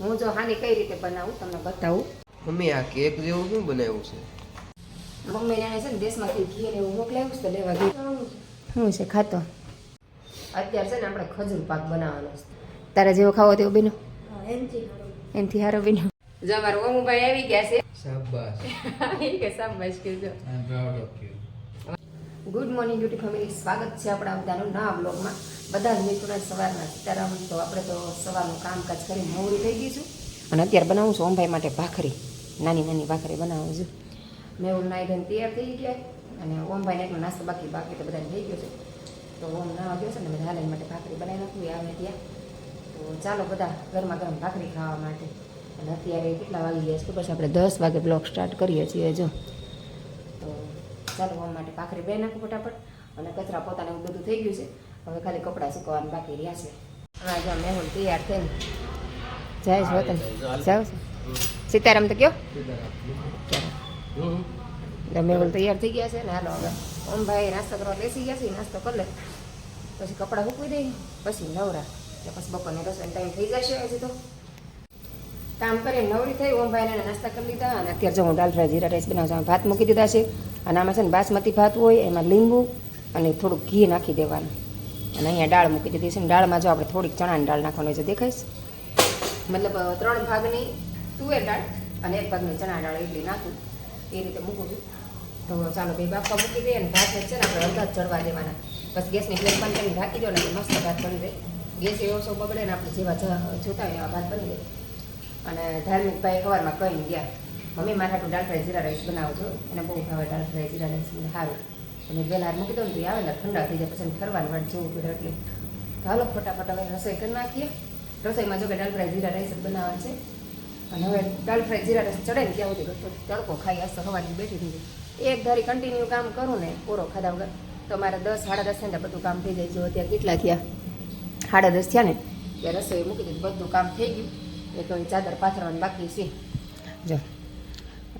હું જો હાની કઈ રીતે બનાવું તમને બતાવું. મમ્મી આ કેક જેવું શું બનાવ્યું છે? મમ્મીને એને છે ને દેશમાંથી ઘી ને એવું મોકલાવ્યું છે તો લેવા ગઈ. શું છે ખાતો? અત્યારે છે ને આપણે ખજૂર પાક બનાવવાનો છે. તારા જેવો ખાવો તેવો બીનો એનથી હારો બીનો જો અમારા ઓમુભાઈ આવી ગયા છે. શાબાશ. કે શાબાશ કહેજો. ગુડ મોર્નિંગ બ્યુટી ફેમિલી સ્વાગત છે આપણા બધાનું નવા બ્લોગમાં બધા જ મિત્રોને સવારના સીતારામ. તો આપણે તો સવારનું કામકાજ કરી નવરી થઈ ગઈ છું. અને અત્યારે બનાવું છું ઓમભાઈ માટે ભાખરી. નાની નાની ભાખરી બનાવું છું. મેં નાઈ ધોઈને તૈયાર થઈ ગયા. અને ઓમભાઈને એટલો નાસ્તો બાકી બાકી તો બધાને થઈ ગયો છે. તો ઓમ નાવા ગયો છે ને મેં હાલાઈ માટે ભાખરી બનાવી નાખું. આવે ત્યાં. તો ચાલો બધા ગરમા ગરમ ભાખરી ખાવા માટે. અને અત્યારે કેટલા વાગી ગયા છે? ખબર છે આપણે દસ વાગે બ્લોગ સ્ટાર્ટ કરીએ છીએ જો. ચાલો હોવા માટે ભાખરી બે નાખું ફટાફટ અને કચરા પોતાને એવું બધું થઈ ગયું છે. હવે ખાલી કપડાં સુકવવાનું બાકી રહ્યા છે. હા, જો મેહુલ તૈયાર થઈને જાય છે વતન. જાવ છે? સીતારામ તો કયો? મેહુલ તૈયાર થઈ ગયા છે ને હાલો હવે ઓમ ભાઈ નાસ્તો કરવા બેસી ગયા છે, નાસ્તો કરી લે. પછી કપડાં સૂકવી દઈએ પછી નવરા. એટલે પછી બપોરને રસોઈ ટાઈમ થઈ જશે હજી તો. કામ કરીને નવરી થઈ ઓમભાઈને નાસ્તા કરી લીધા અને અત્યારે જો હું દાલ ફ્રાય જીરા રાઈસ બનાવું ભાત મૂકી દીધા છે અને આમાં છે ને બાસમતી ભાત હોય, એમાં લીંબુ અને થોડુંક ઘી નાખી દેવાનું. અને અહીંયા દાળ મૂકી દીધી છે ને દાળમાં જો આપણે થોડીક ચણાની દાળ નાખવાની છે દેખાઈશ. મતલબ ત્રણ ભાગની તુવેર દાળ અને એક ભાગની ચણા દાળ એટલી નાખું. એ રીતે મૂકું છું. તો ચાલો ભાઈ બાફવા મૂકી દઈએ અને ભાત છે ને આપણે અડધા ચડવા દેવાના. બસ ગેસની ફ્લેમ બંધ કરીને ઢાંકી દો ને મસ્ત ભાત બની જાય. ગેસ એવો સો બગડે ને આપણે જેવા જોતા હોય એવા ભાત બની જાય. અને ધાર્મિક ભાઈ સવારમાં કહીને ગયા. મમ્મી મારા હાટું દાળ ફ્રાય જીરા રાઈસ બનાવું છું. એને બહુ ભાવે દાળ ફ્રાય જીરા રાઈસ મને સારું અને વહેલા મૂકી દો ને તો આવે ને, ઠંડા થઈ જાય પછી ઠરવાની વાટ જોવું પડે એટલે. હાલો ફટાફટ હવે રસોઈ કરી નાખીએ. રસોઈમાં જો કે દાળ ફ્રાય જીરા રાઈસ જ છે. અને હવે દાળ ફ્રાય જીરા રાઈસ ચડે ને ત્યાં સુધી તડકો ખાઈ હશે હવાની બેઠી થઈ એક ધારી કન્ટિન્યુ કામ કરું ને પૂરો ખાધા વગર. તો મારે દસ, સાડા દસ ને બધું કામ થઈ જાય. જો અત્યારે કેટલા થયા? સાડા દસ થયા ને. ત્યારે રસોઈ મૂકી દીધું. બધું કામ થઈ ગયું. એક ચાદર પાથરવાની બાકી છે. જો.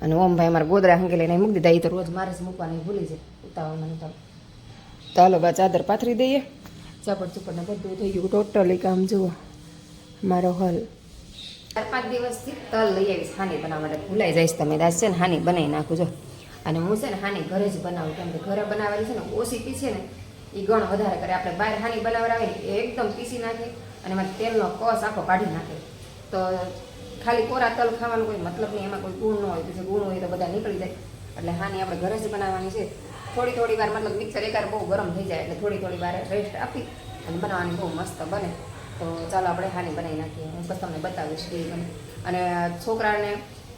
અને ઓમભાઈ મારા ગોદરા હંગે લઈને મૂકી દીધા એ તો રોજ મારે જ મૂકવાની ભૂલી છે ઉતાવળમાં ઉતાવળ હાલો બા ચાદર પાથરી દઈએ. ચાપડ ચુપડ ને બધું થઈ ગયું. ટોટલી કામ જુઓ મારો હલ. ચાર પાંચ દિવસથી તલ લઈ આવીશ હાની બનાવવા માટે. ભૂલાઈ જઈશ તમે દાસ છે ને હાની બનાવી નાખું જો. અને હું છે ને હાની ઘરે જ બનાવું કેમ કે ઘરે બનાવેલી છે ને ઓછી પીસે ને એ ગણ વધારે કરે. આપણે બહાર હાની બનાવડાવે ને એ એકદમ પીસી નાખે અને એમાં તેલનો કસ આખો કાઢી નાખે તો ખાલી કોરા તલ ખાવાનો કોઈ મતલબ નહીં, એમાં કોઈ ગુણ ન હોય. પછી ગુણ હોય તો બધા નીકળી જાય. એટલે હાની આપણે ઘરે જ બનાવવાની છે. થોડી થોડી વાર મતલબ મિક્સર એકાર બહુ ગરમ થઈ જાય એટલે થોડી થોડી વાર રેસ્ટ આપી અને બનાવવાની બહુ મસ્ત બને. તો ચાલો આપણે હાની બનાવી નાખીએ. હું બસ તમને બતાવીશ કે બને. અને છોકરાને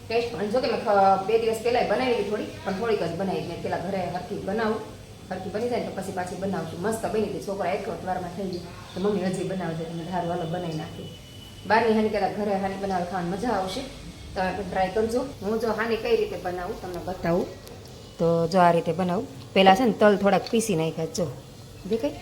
ટેસ્ટ પણ, જો કે મેં બે દિવસ પહેલાં બનાવી થોડી, પણ થોડીક જ બનાવી મેં પહેલાં ઘરે હરખી બનાવું. હરખી બની જાય તો પછી પાછી બનાવશું મસ્ત બની હતી છોકરા એક વારમાં થઈ ગયું તો મમ્મી હજી બનાવજો. તમે ધારું હાલો બનાવી નાખી બહારની હાની કદાચ ઘરે હાની બનાવી ખાવાની મજા આવશે. તમે પણ ટ્રાય કરજો. હું જો હાની કઈ રીતે બનાવું તમને બતાવું. તો જો આ રીતે બનાવું. પહેલાં છે ને તલ થોડાક પીસી નાખ્યા જો. દેખાય?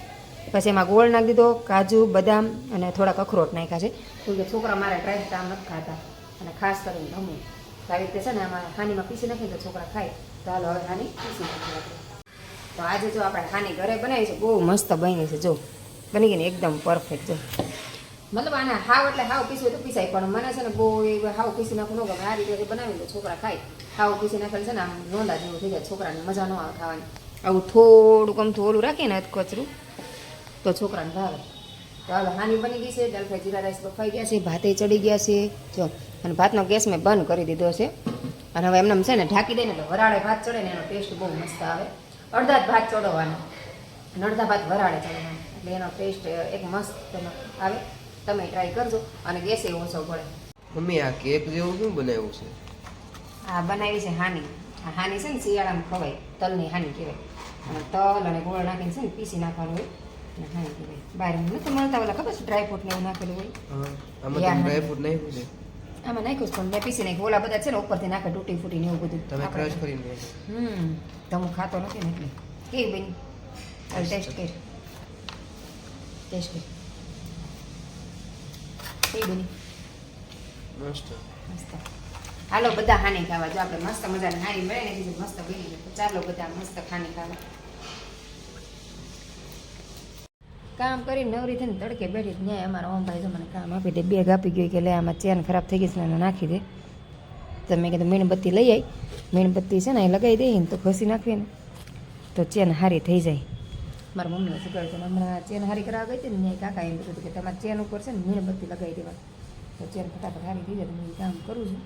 પછી એમાં ગોળ નાખી દીધો, કાજુ, બદામ અને થોડાક અખરોટ નાખ્યા છે. કેમ કે છોકરા મારા ફ્રૂટ આમ નથી ખાતા. અને ખાસ કરીને ગમું તો આવી રીતે છે ને આમાં હાનીમાં પીસી નાખીને તો છોકરા ખાય. તો હાલો હવે હાની પીસી નાખી તો આજે જો આપણે હાની ઘરે બનાવી છે, બહુ મસ્ત બની છે, જો. બની ગઈ ને એકદમ પરફેક્ટ જો. મતલબ આના હાવ એટલે હાવ પીસું તો પીસાય, પણ મને છે ને બહુ એ હાવ પીસી નાખવું ન ગમે. આ રીતે બનાવી તો છોકરા ખાય. હાવ પીસી નાખેલ છે ને આમ નોંધા જેવું થઈ જાય, છોકરાને મજા ન આવે ખાવાની. આવું થોડુંક અમથું ઓલું રાખીએ ને કચરું તો છોકરાને ભાવે. તો હવે હાની બની ગઈ છે ફ્રાય જીરા રાઈસ બફાઈ ગયા છે, ભાતે ચડી ગયા છે. જો, અને ભાતનો ગેસ મેં બંધ કરી દીધો છે. અને હવે એમને છે ને ઢાંકી દઈને તો વરાળે ભાત ચડે ને એનો ટેસ્ટ બહુ મસ્ત આવે. અડધા જ ભાત ચડવાનો. અને અડધા ભાત વરાળે ચડવાનો. એટલે એનો ટેસ્ટ એક મસ્ત આવે. તમે ટ્રાય કરજો અને ગેસ એ ઓછો પડે. મમ્મી આ કેક જેવું શું બનાવ્યું છે? આ બનાવી છે હાની. આ હાની છે ને શિયાળામાં ખવાય. તલની હાની કહેવાય. અને તલ અને ગોળ નાખીને છે ને પીસી નાખવાનું હોય. હાની કહેવાય. બહાર નથી મળતા ઓલા ખબર છે ડ્રાયફ્રૂટ ને એવું નાખેલું હોય? ડ્રાયફ્રૂટ નાખ્યું છે? આમાં નાખ્યું પણ મેં પીસી નાખ્યું. ઓલા બધા છે ને ઉપરથી નાખે તૂટી ફૂટી એવું બધું. તમે ક્રશ કરીને હમ તો હું ખાતો નથી ને એટલે. કેવી બની? ટેસ્ટ કર. ટેસ્ટ કર. કેવી બની મસ્ત. મસ્ત. હાલો બધા હાની ખાવા. જો આપણે મસ્ત મજાની હાની મળે ને કીધું મસ્ત બની તો ચાલો બધા મસ્ત ખાની ખાવા. કામ કરીને નવરી થઈને તડકે બેઠી તો ન્યાય અમારા ઓમભાઈ જો મને કામ આપી દે. બેગ આપી ગયો કે લે આમાં ચેન ખરાબ થઈ ગઈ છે ને એને નાખી દે. તો મેં કીધું મીણબત્તી લઈ આવી મીણબત્તી છે ને એ લગાવી દઈએ ને તો ઘસી નાખીએ ને તો ચેન હારી થઈ જાય. મારા મમ્મીને શીખવાડ્યું હમણાં ચેન હારી કરાવવા ગઈ હતી ને ત્યાં કાકા એમ કીધું કે તમારે ચેન ઉપર છે ને મીણબત્તી લગાવી દેવાની. તો ચેન ફટાફટ હારી થઈ જાય હું કામ કરું છું.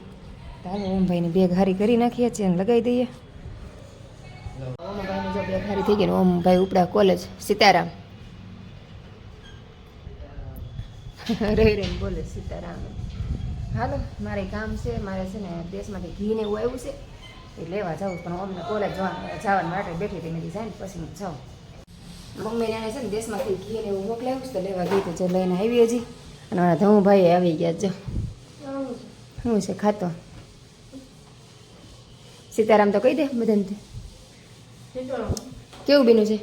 તો હાલો, ઓમભાઈની બેગ હારી કરી નાખીએ, ચેન લગાવી દઈએ. ઓમભાઈની જો બેગ હારી થઈ ગઈ ને, ઓમભાઈ ઉપડા કોલેજ, સીતારામ. રહી રહીને બોલે સીતારામ. હાલો, મારે કામ છે, મારે છે ને દેશમાંથી ઘી ને એવું આવ્યું છે. એ લેવા જાઉં પણ અમને કોલેજ જવાનું જવાનું માટે બેઠી હતી, મેં જાય ને પછી જાઉં. મમ્મીને એને છે ને દેશમાંથી ઘી ને એવું મોકલાવ્યું તો લેવા ગઈ તો જો લઈને આવી હજી. અને મારા ધમુભાઈ આવી ગયા જો શું છે ખાતો? સીતારામ તો કહી દે બધાને કેવું બીનું છે?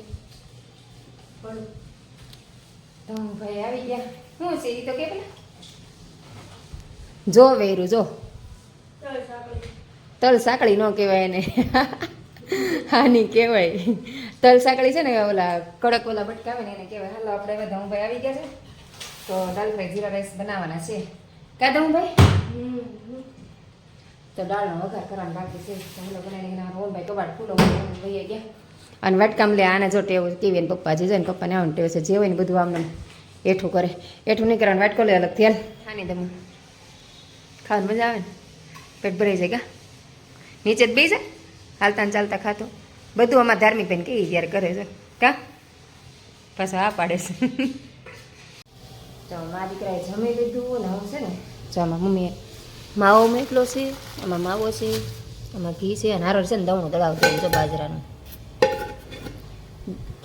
ધમુભાઈ આવી ગયા. શું જો વેરું, જો. તલ સાંકળી. ન કહેવાય એને. હાની કહેવાય. તલ સાંકળી છે ને ઓલા કડક ઓલા બટકાવે ને એને કહેવાય હાલો આપણે હવે ધમભાઈ આવી ગયા છે. તો દાલ ફ્રાય જીરા રાઈસ બનાવવાના છે. કા ધમભાઈ તો દાળનો વઘાર કરવાનો બાકી છે. હું બનાવીને એના રોમભાઈ કબાટ ખુલ્લો ભાઈ ગયા. અને વાટકામ લે આને જો ટેવ કેવી ને પપ્પા જે જાય ને પપ્પાને આવું ટેવ છે. જે હોય ને બધું આમને એઠું કરે. એઠું નહીં કરવાનું વાટકો લે અલગ થયા આની તમે ખાવાની મજા આવે ને? પેટ ભરાઈ જાય કા? નીચે જ બે જાય હાલતા ને ચાલતા ખાતો બધું આમાં ધાર્મિક બેન કેવી ત્યારે કરે છે. કા? પાછા આ પાડે છે. તો મારા દીકરાએ જમી લીધું ને હું છે ને? જો આમાં મમ્મીએ માવો મેકલો છે આમાં માવો છે આમાં ઘી છે અને હારો છે ને દવણું દળાવતું હોય છે બાજરાનું.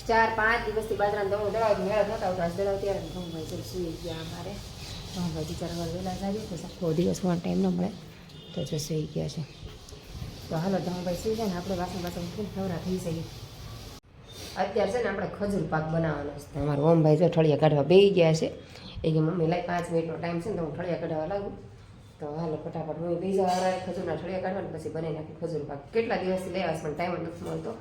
ચાર પાંચ દિવસથી બાજરાનું દવણું દળાવતું મેળ નહોતા આવતા દળાવ ત્યારે ઘઉંભાઈ ચલ સુઈ ગયા અમારે. ઘઉંભાઈ બિચારા વાર વહેલા જાગે તો આખો દિવસ પણ ટાઈમ ન મળે. તો જો સુઈ ગયા છે. તો હાલો ઘઉંભાઈ સુઈ જાય ને આપણે વાસણ વાસણ મૂકીને નવરા થઈ જઈએ. અત્યારે છે ને આપણે ખજૂર પાક બનાવવાનો છે. અમારા ઓમભાઈ જો ઠળિયા કાઢવા બેસી ગયા છે. એ કે મમ્મી લાઈ પાંચ મિનિટનો ટાઈમ છે ને તો હું ઠળિયા કાઢવા લાગું. તો હાલો, ફટાફટ મમ્મી બીજા વાળા ખજૂરના ઠળિયા કાઢવાને પછી બનાવી નાખી ખજૂર પાક. કેટલા દિવસથી લેવા છે પણ ટાઈમ નથી મળતો.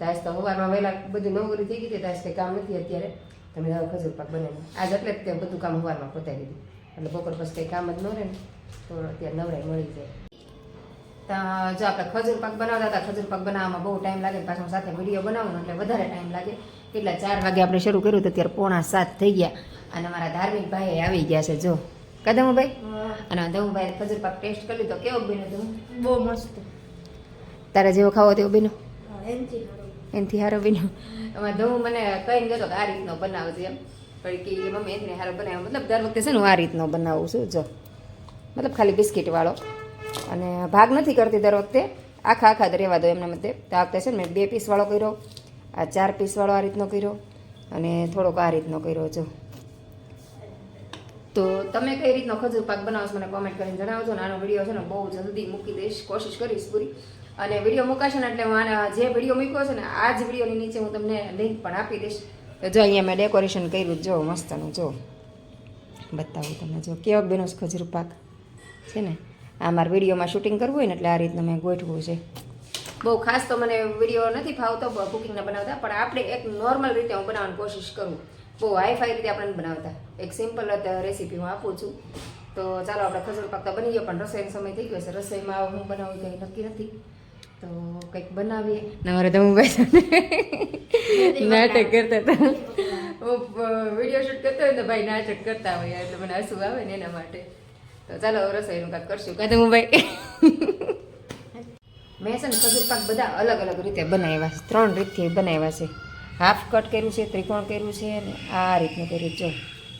તાજ તો સવારમાં વહેલા બધું નોકરી થઈ ગઈ હતી તાસ કંઈ કામ નથી અત્યારે. તમે હવે ખજૂર પાક બનાવી આજ એટલે જ બધું કામ સવારમાં પતાવી દીધું. એટલે બપોર પછી કંઈ કામ જ ન રહે ને, તો અત્યારે નવરાઈ મળી જાય. તો જો આપણે ખજૂર પાક બનાવતા હતા ખજૂર પાક બનાવવામાં બહુ ટાઈમ લાગે પાછો સાથે વીડિયો બનાવવાનો એટલે વધારે ટાઈમ લાગે. કેટલા ચાર વાગે આપણે શરૂ કર્યું તો ત્યારે પોણા સાત થઈ ગયા. અને મારા ધાર્મિક ભાઈ આવી ગયા છે જો. કદમુભાઈ અને દમભાઈ ખજૂર પાક ટેસ્ટ કરી લીધો. કેવો બીનો તું? બહુ મસ્ત. તારા જેવો ખાવો તેવો બીનો એનથી હારો બીનો એમાં દઉં મને કહીને ગયો કે આ રીતનો બનાવજે એમ. પણ કે મમ્મી એનથી હારો બનાવ્યો મતલબ દર વખતે છે ને હું આ રીતનો બનાવું છું જો. મતલબ ખાલી બિસ્કિટ વાળો અને ભાગ નથી કરતી દર વખતે. આખા આખા જ રહેવા દો એમના મતે. તો આ વખતે છે ને મેં બે પીસવાળો કર્યો, આ ચાર પીસવાળો આ રીતનો કર્યો અને થોડોક આ રીતનો કર્યો જો. તો તમે કઈ રીતનો ખજૂર પાક બનાવશો મને કોમેન્ટ કરીને જણાવજો ને. આનો વીડિયો છે ને બહુ જલ્દી મૂકી દઈશ. કોશિશ કરીશ પૂરી. અને વીડિયો મૂકાશે ને એટલે હું આના જે વીડિયો મૂક્યો છે ને, આ જ વિડીયોની નીચે હું તમને લિંક પણ આપી દઈશ. તો જો અહીંયા મેં ડેકોરેશન કર્યું જો, મસ્તનું જો. બતાવું તમને જો. કેવો બેનો ખજૂર પાક? છે ને? આ મારા વિડીયોમાં શૂટિંગ કરવું હોય ને એટલે આ રીતનું મેં ગોઠવું છે. બહુ ખાસ તો મને વીડિયો નથી ફાવતો કુકિંગના બનાવતા પણ આપણે એક નોર્મલ રીતે હું બનાવવાની કોશિશ કરું. બહુ હાઈફાઈ રીતે આપણે બનાવતા. એક સિમ્પલ રેસીપી હું આપું છું. તો ચાલો આપણે ખજૂર પાક તો બની ગયો પણ રસોઈનો સમય થઈ ગયો છે. રસોઈમાં હું બનાવું કંઈ નક્કી નથી. તો કંઈક બનાવીએ. ને મારે તો નાટક કરતા હતા. વીડિયો શૂટ કરતા હોય તો ભાઈ નાટક કરતા હોય એટલે મને હસવું આવે ને એના માટે. તો ચાલો રસોઈનું કાંક કરશું. કાં હું ભાઈ મેં છે ને બધા અલગ અલગ રીતે બનાવ્યા છે. ત્રણ રીતથી બનાવ્યા છે. હાફ કટ કર્યું છે, ત્રિકોણ કર્યું છે અને આ રીતનું કર્યું જો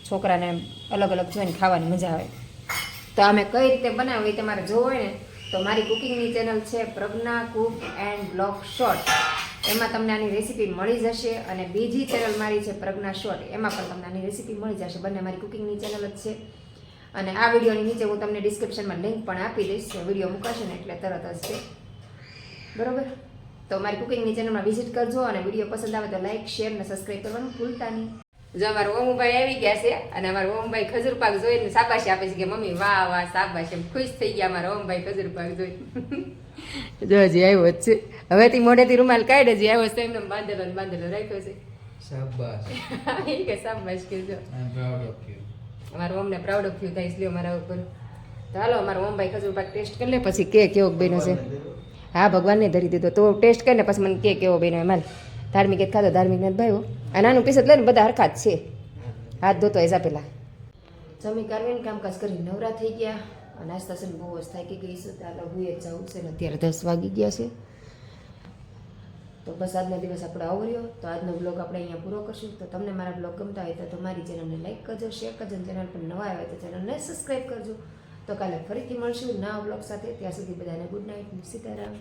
છોકરાને અલગ અલગ જોઈને ખાવાની મજા આવે. તો અમે કઈ રીતે બનાવ્યું એ તમારે જોવો ને, તો મારી કુકિંગની ચેનલ છે Pragya cook and blog short. એમાં તમને આની રેસીપી મળી જશે અને બીજી ચેનલ મારી છે પ્રજ્ઞા શોર્ટ. એમાં પણ તમને આની રેસીપી મળી જશે. બંને મારી કુકિંગની ચેનલ જ છે. અને આ વિડીયોની નીચે હું તમને ડિસ્ક્રિપ્શનમાં લિંક પણ આપી દઈશ. વીડિયો મૂકાશે ને એટલે તરત જ છે. બરોબર? તો મારી કુકિંગની ચેનલમાં વિઝિટ કરજો અને વીડિયો પસંદ આવે તો લાઇક શેર અને સબસ્ક્રાઈબ કરવાનું ભૂલતા નહીં. જો અમારા ઓમુભાઈ આવી ગયા છે અને અમારા ઓમભાઈ ખજૂર પાક જોઈને શાબાશી આપે છે કે મમ્મી વાહ વાહ શાબાશ. એમ ખુશ થઈ ગયા અમારા ઓમભાઈ ખજૂર પાક જોઈ જો હજી આવ્યો જ છે. હવેથી મોઢેથી રૂમાલ કાઢે હજી આવ્યો છે. એમને બાંધેલો બાંધેલો રાખ્યો છે. શાબાશ. કે શાબાશ કીધું અમારા ઓમને પ્રાઉડ ઓફ યુ થાય એટલે અમારા ઉપર. તો હાલો ઓમ ભાઈ ખજૂર પાક ટેસ્ટ કરી લે પછી કે કેવો બેનો છે? હા ભગવાનને ધરી દીધો. તો ટેસ્ટ કરીને પછી મને કે કેવો બન્યો માલ ધાર્મિક એક ખાધો ધાર્મિક નથી ભાઈઓ આ નાનું પીસ લઈને બધા હરખા જ છે. હાથ ધોતો એજા પહેલાં જમી કારવીને કામકાજ કરી નવરા થઈ ગયા. નાસ્તા છે બહુ જ થાકી ગઈ છે. તો હું એ જવું છે ને અત્યારે દસ વાગી ગયા છે. તો બસ આજનો દિવસ આપણો આવો તો આજનો બ્લોગ આપણે અહીંયા પૂરો કરશું. તો તમને મારા બ્લોગ ગમતા હોય તો તમારી ચેનલને લાઈક કરજો શેર કરજો ચેનલ પર નવા આવ્યા તો ચેનલને સબસ્ક્રાઈબ કરજો. તો કાલે ફરીથી મળશું નવા બ્લોગ સાથે. ત્યાં સુધી બધાને ગુડ નાઇટ સીતારામ.